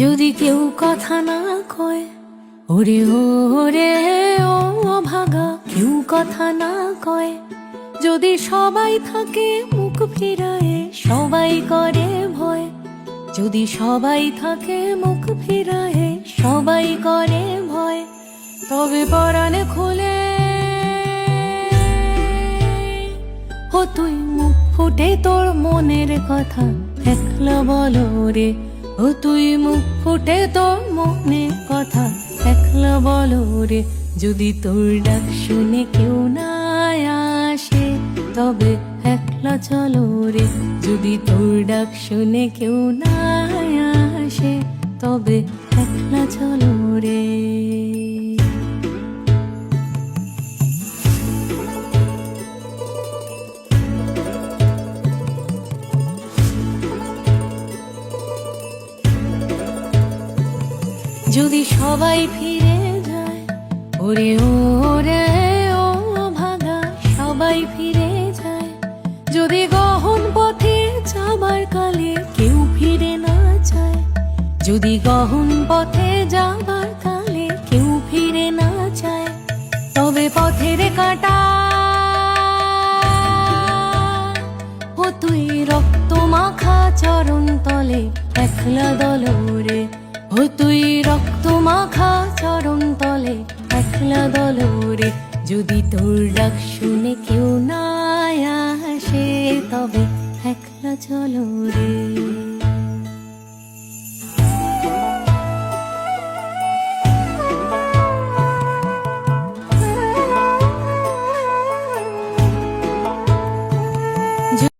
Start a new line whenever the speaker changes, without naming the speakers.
যদি কেউ কথা না কয়, ওরে ওরে ও ভাগা, কেউ কথা না কয়, যদি সবাই থাকে মুখ ফিরায়ে, সবাই করে ভয়, যদি সবাই থাকে মুখ ফিরায়ে, সবাই করে ভয়, তবে পরাণে খুলে। ও তুই মুখ ফুটে তোর মনের কথা একলা বলো রে ও তুই মুখ ফুটে তোর মনে কথা একলা বলো রে। যদি তোর ডাক শুনে কেউ না আসে, তবে একলা চলো রে। যদি তোর ডাক শুনে কেউ না আসে, তবে একলা চলো রে। যদি সবাই ফিরে যায়, ওরে ওরে ও ভাগা, সবাই ফিরে যায়। যদি গহন পথে যাবার কালে কেউ ফিরে না যায়, যদি গহন পথে যাবার কালে কেউ ফিরে না যায়, তবে পথের কাটা ও তুই রক্ত মাখা চরণ তলে একলা দলরে একলা দলরে যদি তোর ডাক শুনে কেউ না আসে তবে একলা চলো রে।